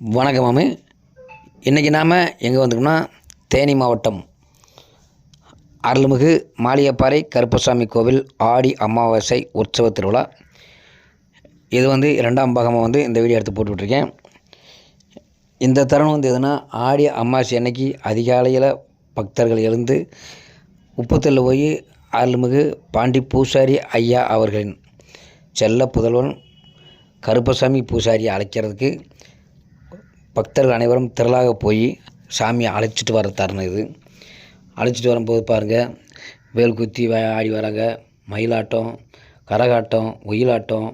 வணக்கம் மாமி. இன்றைக்கி நாம் எங்கே வந்திருக்கோம்னா தேனி மாவட்டம். அருள்மிகு மாளிகைப்பாறை கருப்பசாமி கோவில் ஆடி அமாவாசை உற்சவ திருவிழா. இது வந்து இரண்டாம் பாகமாக வந்து இந்த வீடியோ எடுத்து போட்டுட்ருக்கேன் இந்த தருணம் வந்து எதுனா ஆடி அமாவாசை அன்னைக்கு அதிகாலையில் பக்தர்கள் எழுந்து உப்புத்தல்ல போய் அருள்மிகு பாண்டி பூசாரி ஐயா அவர்களின் செல்ல புதல்வன் கருப்பசாமி பூசாரியை அழைக்கிறதுக்கு பக்தர்கள் அனைவரும் திரளாக போய் சாமியை அழைச்சிட்டு வர தருணம் இது. அழைச்சிட்டு வரும்போது பாருங்கள் வேல் குத்தி ஆடி வராங்க. மயிலாட்டம் கரகாட்டம் ஒயிலாட்டம்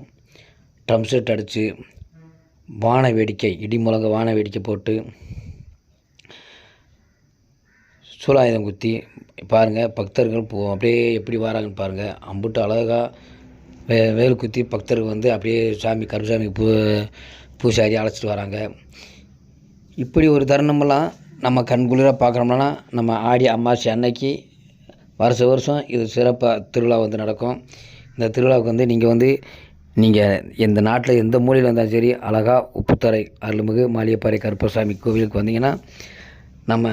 ட்ரம் செட் அடித்து வான வேடிக்கை இடி முழங்க வான வேடிக்கை போட்டு சூலாயுதம் குத்தி பாருங்கள் பக்தர்கள் போ அப்படியே எப்படி வராங்கன்னு பாருங்கள் அம்புட்டு அழகாக வே வேல் குத்தி பக்தர்கள் வந்து அப்படியே சாமி கருசாமி பூ பூசாரி அழைச்சிட்டு வராங்க. இப்படி ஒரு தருணமெல்லாம் நம்ம கண்குளிர பார்க்குறோம்னா நம்ம ஆடி அமாவாசை அன்னைக்கு வருஷ வருஷம் இது சிறப்பாக திருவிழா வந்து நடக்கும். இந்த திருவிழாவுக்கு வந்து நீங்கள் வந்து நீங்கள் எந்த நாட்டில் எந்த மூலையில் இருந்தாலும் சரி அழகாக உப்புத்தரை அருள்மிகு மாளிகைப்பாறை கருப்பசாமி கோவிலுக்கு வந்தீங்கன்னா நம்ம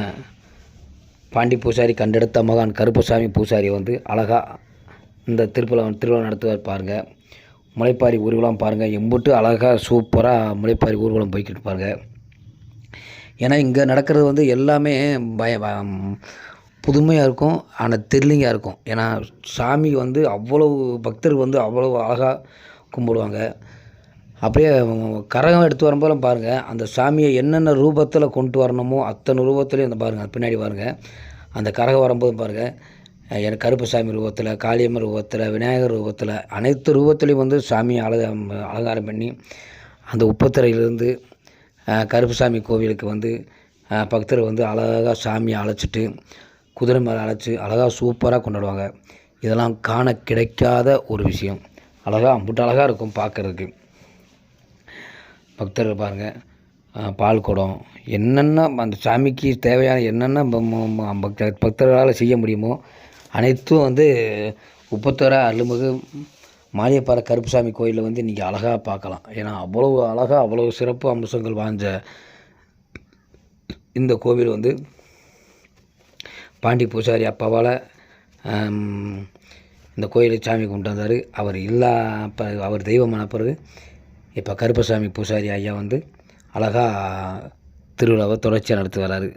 பாண்டி பூசாரி கண்டெடுத்த மகான் கருப்பசாமி பூசாரி வந்து அழகாக இந்த திருப்பலா திருவிழா நடத்துவார் பாருங்கள் முளைப்பாரி ஊர்வலம் பாருங்கள் எம்பிட்டு அழகாக சூப்பராக முளைப்பாரி ஊர்வலம் போய்கிட்டு பாருங்கள் ஏன்னா இங்கே நடக்கிறது வந்து எல்லாமே பய புதுமையாக இருக்கும் ஆனால் த்ரில்லிங்காக இருக்கும். ஏன்னா சாமி வந்து அவ்வளவு பக்தர்கள் வந்து அவ்வளவு அழகாக கும்பிடுவாங்க. அப்படியே கரகம் எடுத்து வரும்போது பாருங்கள் அந்த சாமியை என்னென்ன ரூபத்தில் கொண்டு வரணுமோ அத்தனை ரூபத்துலேயும் அந்த பாருங்கள் பின்னாடி பாருங்கள் அந்த கரகம் வரும்போது பாருங்கள் எனக்கு கருப்பசாமி ரூபத்தில் காளியம்மன் ரூபத்தில் விநாயகர் ரூபத்தில் அனைத்து ரூபத்துலேயும் வந்து சாமியை அழக அலங்காரம் பண்ணி அந்த உப்பத்திரையிலேருந்து கருப்புசாமி கோவிலுக்கு வந்து பக்தர் வந்து அழகாக சாமியை அழைச்சிட்டு குதிரை மேலே அழைச்சி அழகாக சூப்பராக கொண்டாடுவாங்க. இதெல்லாம் காண கிடைக்காத ஒரு விஷயம். அழகாக அம்புட்டு அழகாக இருக்கும் பார்க்குறதுக்கு பக்தர்கள் பாருங்கள் பால் குடம். என்னென்ன அந்த சாமிக்கு தேவையான என்னென்ன பக்தர்களால் செய்ய முடியுமோ அனைத்தும் வந்து உப்பத்தோர அருள்மிகு மாரியப்பாறை கருப்புசாமி கோயிலில் வந்து நீங்கள் அழகாக பார்க்கலாம். ஏன்னா அவ்வளவு அழகாக அவ்வளவு சிறப்பு அம்சங்கள் வாய்ந்த இந்த கோவில் வந்து பாண்டி பூசாரி அப்பாவால் இந்த கோயிலை சாமி கொண்டு வந்தார் அவர் இல்லா அப்போ அவர் தெய்வமான பிறகு இப்போ கருப்பசாமி பூசாரி ஐயா வந்து அழகாக திருவிழாவை தொடர்ச்சியாக நடத்தி வர்றாரு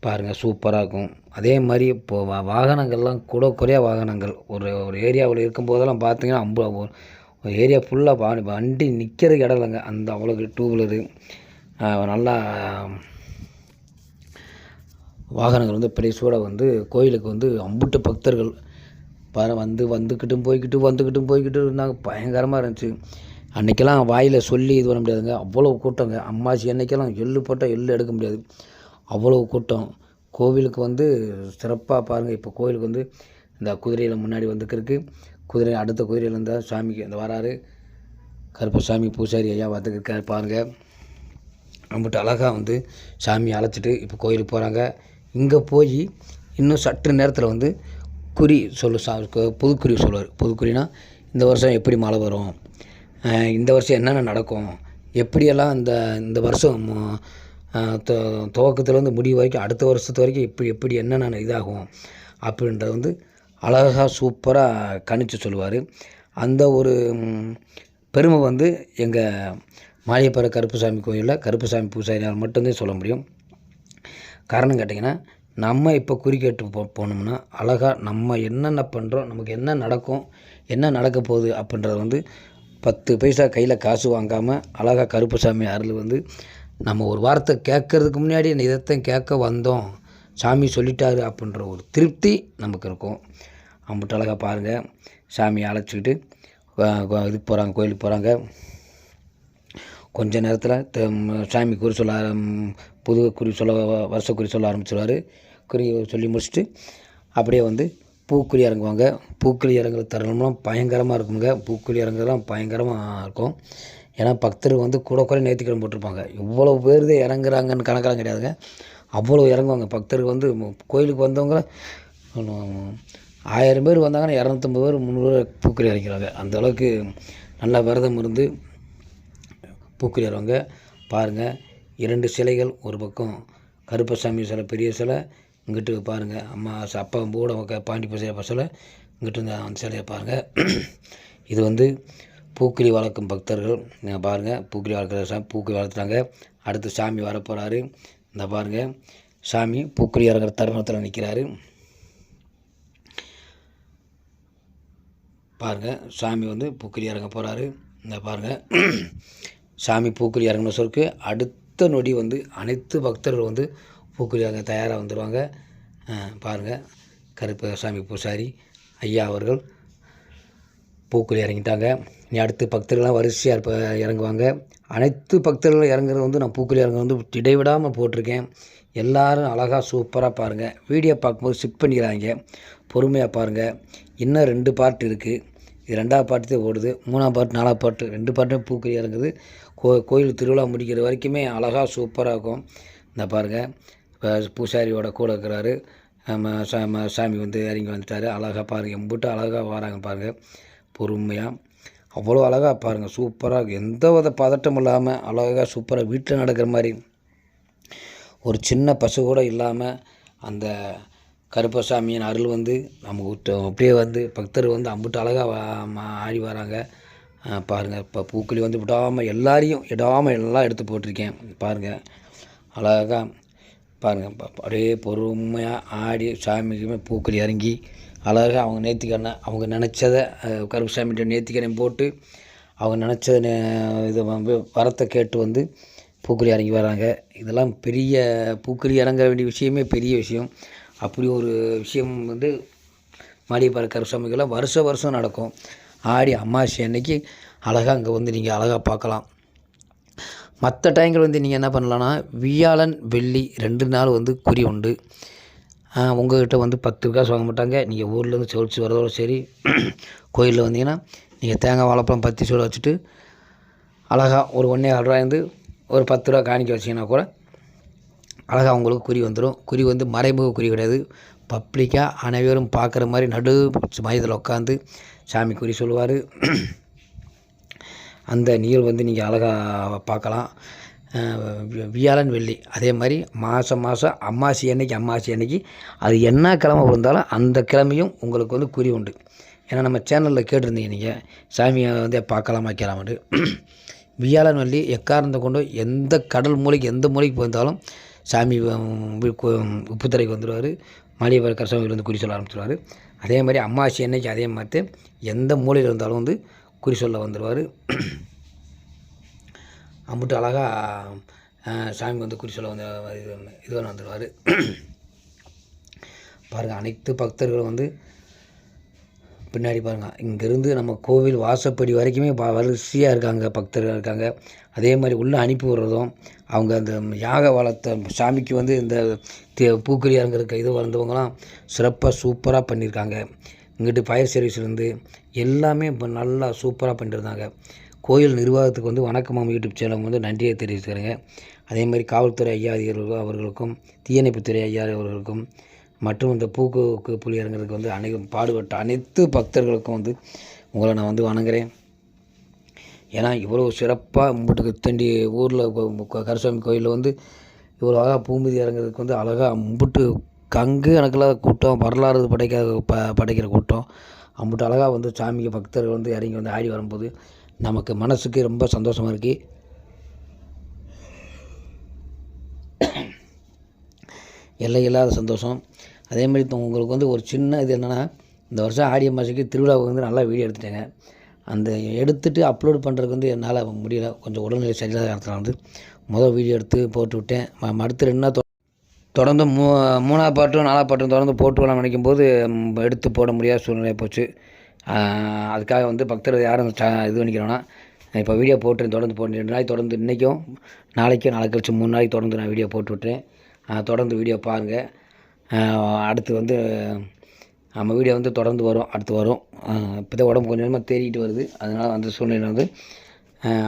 பாருங்கள் சூப்பராக இருக்கும். அதே மாதிரி இப்போ வா வாகனங்கள்லாம் கூட குறைய வாகனங்கள். ஒரு ஒரு ஏரியாவில் இருக்கும்போதெல்லாம் பார்த்தீங்கன்னா அம்பு ஒரு- ஒரு ஏரியா ஃபுல்லாக வா வண்டி நிற்கிறதுக்கு இடம் இல்லைங்க அந்த அவ்வளோக்கு டூ வீலரு நல்லா வாகனங்கள் வந்து பிரேசோட வந்து கோயிலுக்கு வந்து அம்புட்டு பக்தர்கள் பாரு வந்து வந்துக்கிட்டும் போய்க்கிட்டு வந்துக்கிட்டும் போய்க்கிட்டு இருந்தாங்க. பயங்கரமாக இருந்துச்சு. அன்றைக்கெல்லாம் வாயில் சொல்லி இது பண்ண முடியாதுங்க. அவ்வளோ கூட்டங்க. அம்மாசி அன்னைக்கெல்லாம் எள்ளு போட்டால் எள்ளு எடுக்க முடியாது. அவ்வளோ கூட்டம். கோவிலுக்கு வந்து சிறப்பாக பாருங்கள் இப்போ கோவிலுக்கு வந்து இந்த குதிரையில் முன்னாடி வந்துக்கிறதுக்கு குதிரை அடுத்த குதிரையில் இருந்தால் சாமிக்கு இந்த வராரு. கருப்பசாமி பூசாரி ஐயா வந்துக்கிருக்காரு பாருங்கள் நம்மகிட்ட அழகாக வந்து சாமி அழைச்சிட்டு இப்போ கோயிலுக்கு போகிறாங்க இங்கே போய் இன்னும் சற்று நேரத்தில் வந்து குறி சொல்லு சா புதுக்குறி சொல்லுவார். புதுக்குறினா இந்த வருஷம் எப்படி மழை வரும்? இந்த வருஷம் என்னென்ன நடக்கும்? எப்படியெல்லாம் இந்த இந்த வருஷம் துவக்கத்துலேருந்து முடிவு வரைக்கும் அடுத்த வருஷத்து வரைக்கும் எப்படி எப்படி என்னென்ன இதாகும் அப்படின்றத வந்து அழகாக சூப்பராக கணிச்சு சொல்லுவார். அந்த ஒரு பெருமை வந்து எங்கள் மாளிகைப்பற கருப்புசாமி கோயிலில் கருப்புசாமி பூசாரியால் மட்டும்தான் சொல்ல முடியும். காரணம் கேட்டிங்கன்னா நம்ம இப்போ குறிக்கேட்டு போ போனோம்னா அழகாக நம்ம என்னென்ன பண்ணுறோம் நமக்கு என்ன நடக்கும் என்ன நடக்க போகுது அப்படின்றத வந்து பத்து பைசா கையில் காசு வாங்காமல் அழகாக கருப்புசாமி அருள் வந்து நம்ம ஒரு வார்த்தை கேட்கறதுக்கு முன்னாடி இதைத்தான் கேட்க வந்தோம். சாமி சொல்லிட்டாரு அப்படின்ற ஒரு திருப்தி நமக்கு இருக்கும். அம்பிட்டு அழகாக பாருங்கள் சாமியை அழைச்சிக்கிட்டு இதுக்கு போகிறாங்க கோயிலுக்கு போகிறாங்க கொஞ்ச நேரத்தில் சாமி குறி சொல்ல புது குறி சொல்ல வருஷ குறி சொல்ல ஆரம்பிச்சிருவார். குறி சொல்லி முடிச்சுட்டு அப்படியே வந்து பூக்குழி இறங்குவாங்க. பூக்குழி இறங்குற தருணம்லாம் பயங்கரமாக இருக்குங்க. பூக்குழி இறங்குறதுலாம் பயங்கரமாக இருக்கும். ஏன்னா பக்தர் வந்து கூட குறை நேர்த்திக்கடன் போட்டிருப்பாங்க. இவ்வளோ பேர் தான் இறங்குறாங்கன்னு கணக்கெல்லாம் கிடையாதுங்க. அவ்வளோ இறங்குவாங்க. பக்தர்கள் வந்து கோயிலுக்கு வந்தவங்க ஆயிரம் பேர் வந்தாங்கன்னா இரநூத்தம்பது பேர் முந்நூறு பூக்கறி இறக்கிறாங்க அந்த அளவுக்கு நல்லா விரதம் இருந்து பூக்கறி வரவங்க பாருங்கள் இரண்டு சிலைகள் ஒரு பக்கம் கருப்பசாமி சிலை பெரிய சிலை இங்கிட்டு பாருங்கள் அம்மா அப்பா கூட உக்க- பாண்டி பசையப்பா சிலை இங்கிட்டு அந்த சிலையை பாருங்கள் இது வந்து பூக்கிளி வளர்க்கும் பக்தர்கள் நீங்கள் பாருங்கள் பூக்கிளி வளர்க்குற சாமி பூக்கிளி வளர்த்துறாங்க அடுத்து சாமி வரப்போகிறாரு இந்த பாருங்கள் சாமி பூக்கிளி இறங்குற தருணத்தில் நிற்கிறாரு பாருங்கள் சாமி வந்து பூக்கிளி இறங்க போகிறாரு இந்த பாருங்கள் சாமி பூக்கிளி இறங்கின சொல்லுக்கு அடுத்த நொடி வந்து அனைத்து பக்தர்கள் வந்து பூக்கிளி இறங்க தயாராக வந்துடுவாங்க பாருங்கள் கருப்பு சாமி பூசாரி ஐயா அவர்கள் பூக்குழி இறங்கிட்டாங்க. இனி அடுத்து பக்தர்கள்லாம் வரிசையாக இருப்ப இறங்குவாங்க. அனைத்து பக்தர்களும் இறங்குறது வந்து நான் பூக்குழி இறங்க வந்து இடைவிடாமல் போட்டிருக்கேன். எல்லாரும் அழகாக சூப்பராக பாருங்கள் வீடியோ பார்க்கும்போது ஸ்கிப் பண்ணிக்கிறாங்க பொறுமையாக பாருங்கள் இன்னும் ரெண்டு பார்ட் இருக்குது இது ரெண்டாவது பாட்டு தான் ஓடுது. மூணாவது பாட்டு நாலாவது பாட்டு ரெண்டு பாட்டும் பூக்குழி இறங்குது. கோ கோயில் திருவிழா முடிக்கிற வரைக்குமே அழகாக சூப்பராக இருக்கும். இந்த பாருங்கள் இப்போ பூசாரியோட கூட இருக்கிறாரு. நம்ம சாமி வந்து இறங்கி வந்துட்டார். அழகாக பாருங்கள் எம்பிட்டு அழகாக வராங்க பாருங்கள் பொறுமையாக அவ்வளோ அழகாக பாருங்கள் சூப்பராக இருக்கு. எந்த வித பதட்டம் இல்லாமல் அழகாக சூப்பராக வீட்டில் நடக்கிற மாதிரி. ஒரு சின்ன பசு கூட இல்லாமல் அந்த கருப்பசாமியின் அருள் வந்து நமக்கு அப்படியே வந்து பக்தர் வந்து அம்புட்டு அழகாக ஆடி வராங்க. பாருங்கள் இப்போ பூக்களி வந்து விடாமல் எல்லாரையும் இடாமல் எல்லாம் எடுத்து போட்டிருக்கேன். பாருங்கள் அழகாக பாருங்கள் அப்படியே பொறுமையாக ஆடி சாமிக்குமே பூக்களி இறங்கி அழகாக அவங்க நேர்த்திக்கண்ணை அவங்க நினச்சதை கருப்புசாமிகிட்ட நேர்த்திக்கண்ணை போட்டு அவங்க நினச்ச இதை வரத்தை கேட்டு வந்து பூக்குழி இறங்கி வராங்க. இதெல்லாம் பெரிய பூக்குழி இறங்க வேண்டிய விஷயமே பெரிய விஷயம். அப்படி ஒரு விஷயம் வந்து மாடியப்பாறை கருசாமிக்கெல்லாம் வருஷ வருஷம் நடக்கும். ஆடி அமாவாசை அன்னைக்கு அழகாக அங்கே வந்து நீங்கள் அழகாக பார்க்கலாம். மற்ற டைங்கள் வந்து நீங்கள் என்ன பண்ணலான்னா வியாழன் வெள்ளி ரெண்டு நாள் வந்து குறி உண்டு. உங்கள்கிட்ட வந்து பத்து காசு வாங்க மாட்டாங்க. நீங்கள் ஊர்லேருந்து சொல்லிச்சு வரதோட சரி கோயிலில் வந்தீங்கன்னா நீங்கள் தேங்காய் வாழைப்பழம் பத்தி சூட வச்சுட்டு அழகாக ஒரு ஒன்றே ஆறு ரூபாயிருந்து ஒரு பத்து ரூபா காணிக்க வச்சிங்கன்னா கூட அழகாக உங்களுக்கு குறி வந்துடும் குறி வந்து மறைமுக குறி கிடையாது. பப்ளிக்காக அனைவரும் பார்க்குற மாதிரி நடு மையத்தில் உட்காந்து சாமி குறி சொல்லுவார். அந்த நிகழ்வு வந்து நீங்கள் அழகாக பார்க்கலாம். வியாழன் வெள்ளி. அதே மாதிரி மாதம் மாதம் அம்மாசி அன்னைக்கு அம்மாசி அன்னைக்கு அது என்ன கிழமை இருந்தாலும் அந்த கிழமையும் உங்களுக்கு வந்து குறி உண்டு. ஏன்னா நம்ம சேனலில் கேட்டிருந்தீங்க நீங்கள் சாமியை வந்து பார்க்கலாமா வைக்கலாம்னு வியாழன் வெள்ளி எக்காரணத்தை கொண்டு எந்த கடல் மூலைக்கு எந்த மூலைக்கு போயிருந்தாலும் சாமி உப்புத்தரைக்கு உப்புத்துறைக்கு வந்துடுவார் மாளிகை கரசாமியில் வந்து குறி சொல்ல ஆரம்பிச்சிடுவார் அதே மாதிரி அம்மாசி அன்னைக்கு அதே மாதிரி எந்த மூலையில் இருந்தாலும் வந்து குறி சொல்ல வந்துடுவார் அம்பிட்டு அழகாக சாமி வந்து குறி சொல்ல வந்து இது இது பண்ண வந்துடுவார் பாருங்கள் அனைத்து பக்தர்களும் வந்து பின்னாடி பாருங்கள் இங்கேருந்து நம்ம கோவில் வாசப்படி வரைக்குமே ப வரிசையாக இருக்காங்க பக்தர்கள் இருக்காங்க. அதே மாதிரி உள்ளே அனுப்பி விடுறதும் அவங்க அந்த யாக வளத்தை சாமிக்கு வந்து இந்த தே- பூக்கறி இது வளர்ந்தவங்களாம் சிறப்பாக சூப்பராக பண்ணியிருக்காங்க இங்கிட்டு ஃபயர் சர்வீஸ்லேருந்து எல்லாமே இப்போ நல்லா சூப்பராக பண்ணியிருந்தாங்க கோயில் நிர்வாகத்துக்கு வந்து வணக்கம் யூடியூப் சேனல் வந்து நன்றியை தெரிவிச்சுக்கிறேங்க. அதே மாதிரி காவல்துறை ஐயா அதிகாரிகள் அவர்களுக்கும் தீயணைப்புத்துறை ஐயா அவர்களுக்கும் மற்றும் இந்த பூக்கு புலி இறங்குறதுக்கு வந்து அனைவரும் பாடுபட்ட அனைத்து பக்தர்களுக்கும் வந்து உங்களை நான் வந்து வணங்குறேன். ஏன்னா இவ்வளோ சிறப்பாக முட்டுக்கு தண்டி ஊரில் கருசாமி கோயிலில் வந்து இவ்வளோ அழகாக பூமிதி இறங்குறதுக்கு வந்து அழகாக மும்பிட்டு கங்கு கணக்கில் கூட்டம் வரலாறு படைக்க ப படைக்கிற கூட்டம். அம்புட்டு அழகாக வந்து சாமிக்கு பக்தர்கள் வந்து இறங்கி வந்து ஆடி வரும்போது நமக்கு மனசுக்கு ரொம்ப சந்தோஷமாக இருக்குது எல்லை இல்லாத சந்தோஷம். அதேமாதிரி இப்போ உங்களுக்கு வந்து ஒரு சின்ன இது என்னென்னா இந்த வருஷம் ஆடி மாதத்துக்கு திருவிழாவுக்கு வந்து நல்லா வீடியோ எடுத்துட்டேங்க. அந்த எடுத்துகிட்டு அப்லோட் பண்ணுறதுக்கு வந்து என்னால் முடியல. கொஞ்சம் உடல்நிலை சரியில்லாத காலத்தில் வந்து முதல் வீடியோ எடுத்து போட்டு விட்டேன். மறுத்து அடுத்து ரெண்டு நாள் தொடர்ந்து மூ மூணாவது பாட்டும் நாலாவது பாட்டும் தொடர்ந்து போட்டு வரலாம் நினைக்கும் போது எடுத்து போட முடியாத சூழ்நிலை போச்சு. அதுக்காக வந்து பக்தர்கள் யாரும் இது பண்ணிக்கிறோன்னா இப்போ வீடியோ போட்டு தொடர்ந்து போட்டு ரெண்டு நாளைக்கு தொடர்ந்து இன்றைக்கும் நாளைக்கும் நாளைக்கு கழிச்சு மூணு நாளைக்கு தொடர்ந்து நான் வீடியோ போட்டுவிட்டேன் தொடர்ந்து வீடியோ பாருங்கள் அடுத்து வந்து நம்ம வீடியோ வந்து தொடர்ந்து வரும் அடுத்து வரும். இப்போ தான் உடம்பு கொஞ்சம் கொஞ்சமாக தேறிக்கிட்டு வருது. அதனால் அந்த சூழ்நிலை வந்து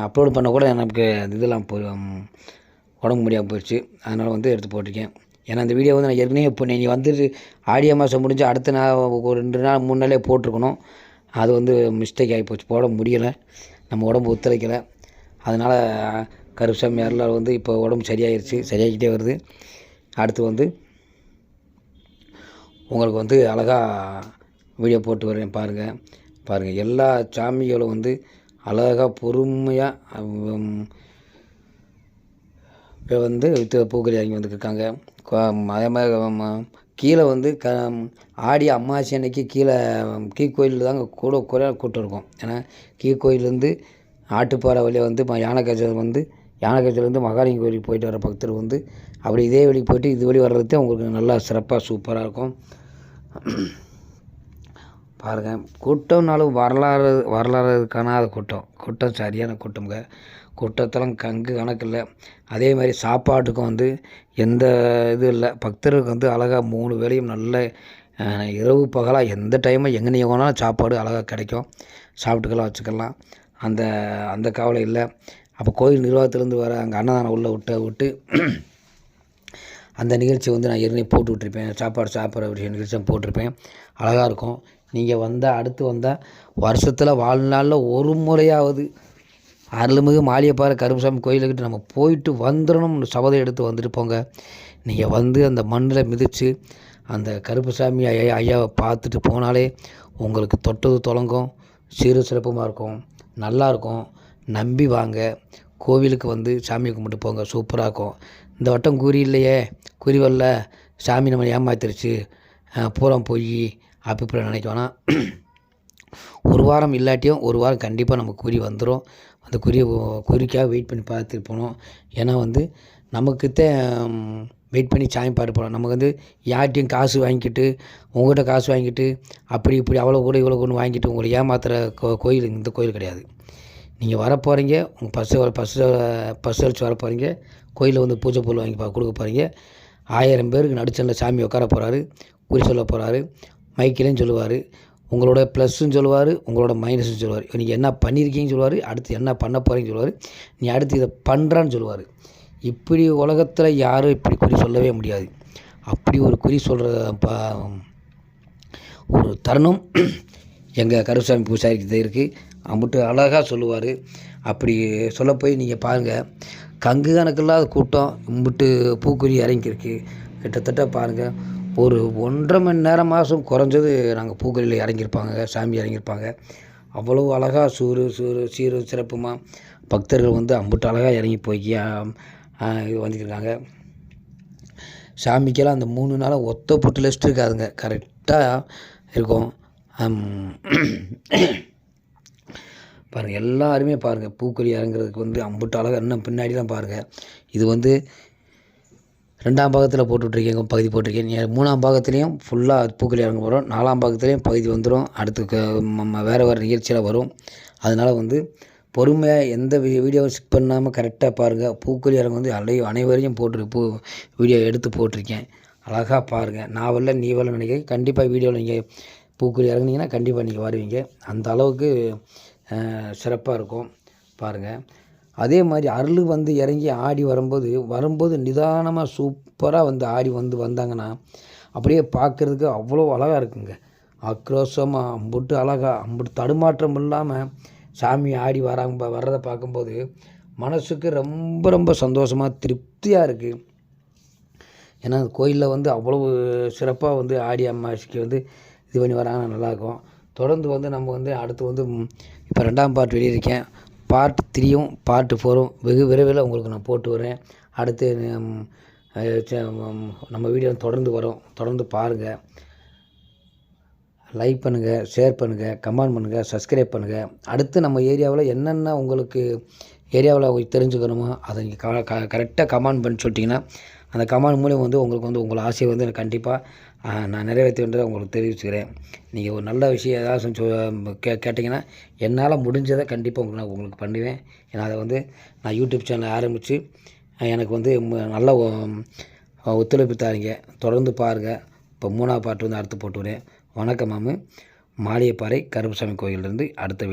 அப்லோடு பண்ண கூட நமக்கு இதெல்லாம் போய் உடம்பு முடியாமல் போயிடுச்சு. அதனால் வந்து எடுத்து போட்டிருக்கேன். ஏன்னா அந்த வீடியோ வந்து நான் ஏற்கனவே இப்போ நீ வந்துட்டு ஆடியோ மாதம் முடிஞ்சு அடுத்த நாள் ஒரு ரெண்டு நாள் மூணு நாளே போட்டிருக்கணும். அது வந்து மிஸ்டேக் ஆகி போச்சு. போட முடியலை. நம்ம உடம்பு ஒத்துழைக்கலை. அதனால் கருப்பசாமி அருளால் வந்து இப்போ உடம்பு சரியாயிருச்சு. சரியாகிக்கிட்டே வருது. அடுத்து வந்து உங்களுக்கு வந்து அழகாக வீடியோ போட்டு வரேன் பாருங்கள் பாருங்கள் எல்லா சாமிகளும் வந்து அழகாக பொறுமையாக வந்து வந்து பூக்கறி வாங்கி வந்துருக்காங்க அதே மாதிரி கீழே வந்து க ஆடி அமாவாசை அன்னைக்கு கீழே கீ கோயிலில் தாங்க கூட குறையாக கூட்டம் இருக்கும். ஏன்னா கீழ்கோயிலேருந்து ஆட்டுப்பாறை வழியாக வந்து யானைக்கச்சல் வந்து யானைக்கச்சலேருந்து மகாலிங்க கோயிலுக்கு போயிட்டு வர பக்தர் வந்து அப்படி இதே வழிக்கு போயிட்டு இது வழி வர்றது உங்களுக்கு நல்லா சிறப்பாக சூப்பராக இருக்கும். பாருங்கள் கூட்டம்னாலும் வரலாறு வரலாறு காணாத கூட்டம். கூட்டம் சரியான கூட்டம்ங்க. கூட்டத்தெல்லாம் கங்கு கணக்கு இல்லை. அதே மாதிரி சாப்பாட்டுக்கும் வந்து எந்த இதுவும் இல்லை. பக்தர்களுக்கு வந்து அழகாக மூணு வேலையும் நல்ல இரவு பகலாக எந்த டைமும் எங்கே நீங்கள் போனாலும் சாப்பாடு அழகாக கிடைக்கும். சாப்பிட்டுக்கலாம் வச்சுக்கலாம். அந்த அந்த கவலை இல்லை. அப்போ கோயில் நிர்வாகத்துலேருந்து வர அங்கே அன்னதானம் உள்ளே விட்ட விட்டு அந்த நிகழ்ச்சி வந்து நான் ஏற்கனவே போட்டு விட்ருப்பேன் சாப்பாடு சாப்பிட்ற விஷயம் நிகழ்ச்சியும் போட்டிருப்பேன். அழகாக இருக்கும். நீங்கள் வந்தால் அடுத்து வந்தால் வருஷத்தில் வாழ்நாளில் ஒரு முறையாவது அருள்மிகு மாளிகைப்பாறை கருப்புசாமி கோயிலுக்கிட்ட நம்ம போயிட்டு வந்துடணும்னு சபதம் எடுத்து வந்துட்டு போங்க. நீங்கள் வந்து அந்த மண்ணில் மிதித்து அந்த கருப்புசாமி ஐயா ஐயாவை பார்த்துட்டு போனாலே உங்களுக்கு தொட்டது தொடங்கும் சீர சிறப்புமாக இருக்கும் நல்லாயிருக்கும் நம்பி வாங்க. கோவிலுக்கு வந்து சாமி கும்பிட்டு போங்க. சூப்பராக இருக்கும். இந்த வட்டம் கூறி இல்லையே குறி வரல. சாமி நம்ம ஏமாத்திருச்சு. பூரம் போய் அப்படி இப்படி நினைக்க ஒரு வாரம் இல்லாட்டியும் ஒரு வாரம் கண்டிப்பாக நமக்கு குறி வந்துடும் அந்த குறியை குறிக்காக வெயிட் பண்ணி பார்த்துட்டு போகணும் ஏன்னா வந்து நமக்குத்தான் வெயிட் பண்ணி சாமி பாட்டு போகலாம் நமக்கு வந்து யார்கிட்டையும் காசு வாங்கிக்கிட்டு உங்கள்கிட்ட காசு வாங்கிட்டு அப்படி இப்படி அவ்வளோ கூட இவ்வளோ கொண்டு வாங்கிட்டு உங்களை ஏமாத்துகிற கோ கோயில் இந்த கோயில் கிடையாது. நீங்கள் வர போகிறீங்க உங்கள் பஸ்ஸு பஸ்ஸு பஸ் அடிச்சு வர போகிறீங்க கோயிலில் வந்து பூஜை பொருள் வாங்கி கொடுக்க போகிறீங்க ஆயிரம் பேருக்கு நடுச்சலில் சாமி உட்கார போகிறாரு குறி சொல்ல போகிறாரு மைக்கிலையும் சொல்லுவார். உங்களோட ப்ளஸ்ஸுன்னு சொல்லுவார் உங்களோட மைனஸும் சொல்லுவார். நீங்கள் என்ன பண்ணியிருக்கீங்கன்னு சொல்லுவார் அடுத்து என்ன பண்ண போகிறீங்கன்னு சொல்லுவார் நீ அடுத்து இதை பண்ணுறான்னு சொல்லுவார். இப்படி உலகத்தில் யாரும் இப்படி குறி சொல்லவே முடியாது. அப்படி ஒரு குறி சொல்கிற ப ஒரு தருணம் எங்கள் கருசாமி பூசாரிக்கிட்ட இருக்குது அம்பிட்டு அழகாக சொல்லுவார். அப்படி சொல்ல போய் நீங்கள் பாருங்கள் கங்கு கணக்கில்லாத கூட்டம் இம்பிட்டு பூக்குறி இறங்கியிருக்கு. கிட்டத்தட்ட பாருங்கள் ஒரு ஒன்றரை மணி நேரம் மாதம் குறைஞ்சது நாங்கள் பூக்கொழியில் இறங்கியிருப்பாங்க சாமி இறங்கியிருப்பாங்க அவ்வளோ அழகாக சூறு சூறு சீரு சிறப்புமாக பக்தர்கள் வந்து அம்புட்டு அழகாக இறங்கி போய் இது வந்துருக்காங்க சாமிக்கெல்லாம் அந்த மூணு நாளாக ஒத்த புட்டு லிஸ்ட் இருக்காதுங்க. கரெக்டாக இருக்கும். பாருங்கள் எல்லாருமே பாருங்கள் பூக்கொழி இறங்குறதுக்கு வந்து அம்புட்டு அழகாக இன்னும் பின்னாடி தான் பாருங்கள் இது வந்து ரெண்டாம் பாகத்தில் போட்டுட்ருக்கேங்க பகுதி போட்டிருக்கேன் மூணாம் பாகத்துலேயும் ஃபுல்லாக பூக்கள் இறங்க போகிறோம் நாலாம் பாகத்துலேயும் பகுதி வந்துடும் அடுத்து வேறு வேறு நிகழ்ச்சியில் வரும். அதனால் வந்து பொறுமையாக எந்த வீ வீடியோவும் ஸ்கிப் பண்ணாமல் கரெக்டாக பாருங்கள் பூக்கள் இறங்க வந்து அலையும் அனைவரையும் போட்டு பூ வீடியோ எடுத்து போட்டிருக்கேன். அழகாக பாருங்கள் நான் வரல நீ வரல நினைக்கிறேன். கண்டிப்பாக வீடியோவில் நீங்கள் பூக்கள் இறங்குனீங்கன்னா கண்டிப்பாக நீங்கள் வருவீங்க. அந்த அளவுக்கு சிறப்பாக இருக்கும். பாருங்கள் அதே மாதிரி அருள் வந்து இறங்கி ஆடி வரும்போது வரும்போது நிதானமாக சூப்பராக வந்து ஆடி வந்து வந்தாங்கன்னா அப்படியே பார்க்குறதுக்கு அவ்வளோ அழகாக இருக்குங்க. ஆக்ரோஷமாக அம்புட்டு அழகாக அம்புட்டு தடுமாற்றம் இல்லாமல் சாமி ஆடி வராங்க வர்றதை பார்க்கும்போது மனசுக்கு ரொம்ப ரொம்ப சந்தோஷமாக திருப்தியாக இருக்குது ஏன்னா கோயிலில் வந்து அவ்வளவு சிறப்பாக வந்து ஆடி அம்மாசிக்கு வந்து இது பண்ணி வராங்கன்னா நல்லாயிருக்கும். தொடர்ந்து வந்து நம்ம வந்து அடுத்து வந்து இப்போ ரெண்டாம் பாட்டு வெளியிருக்கேன் பார்ட் த்ரீயும் பார்ட்டு ஃபோரும் வெகு விரைவில் உங்களுக்கு நான் போட்டு வரேன். அடுத்து நம்ம வீடியோ தொடர்ந்து வரும். தொடர்ந்து பாருங்கள் லைக் பண்ணுங்கள் ஷேர் பண்ணுங்கள் கமெண்ட் பண்ணுங்கள் சப்ஸ்கிரைப் பண்ணுங்கள் அடுத்து நம்ம ஏரியாவில் என்னென்ன உங்களுக்கு ஏரியாவில் தெரிஞ்சுக்கணுமோ அதை நீங்கள் க கரெக்டாக கமெண்ட் பண்ணி சொல்லிட்டிங்கன்னா அந்த கமெண்ட் மூலியம் வந்து உங்களுக்கு வந்து உங்கள் ஆசையை வந்து எனக்கு கண்டிப்பாக நான் நிறைவேற்றுன்றதை உங்களுக்கு தெரிவிச்சுக்கிறேன். நீங்கள் ஒரு நல்ல விஷயம் ஏதாவது கே கேட்டிங்கன்னா என்னால் முடிஞ்சதை கண்டிப்பாக உங்களுக்கு நான் உங்களுக்கு பண்ணுவேன். ஏன்னா அதை வந்து நான் யூடியூப் சேனல் ஆரம்பித்து எனக்கு வந்து நல்ல ஒத்துழைப்பு தாருங்க. தொடர்ந்து பாருங்கள் இப்போ மூணாவது பாட்டு வந்து அடுத்து போட்டுவிடுறேன் வணக்கம் மாமு. மாளிகைப்பாறை கருப்புசாமி கோயிலிருந்து அடுத்த வீடு.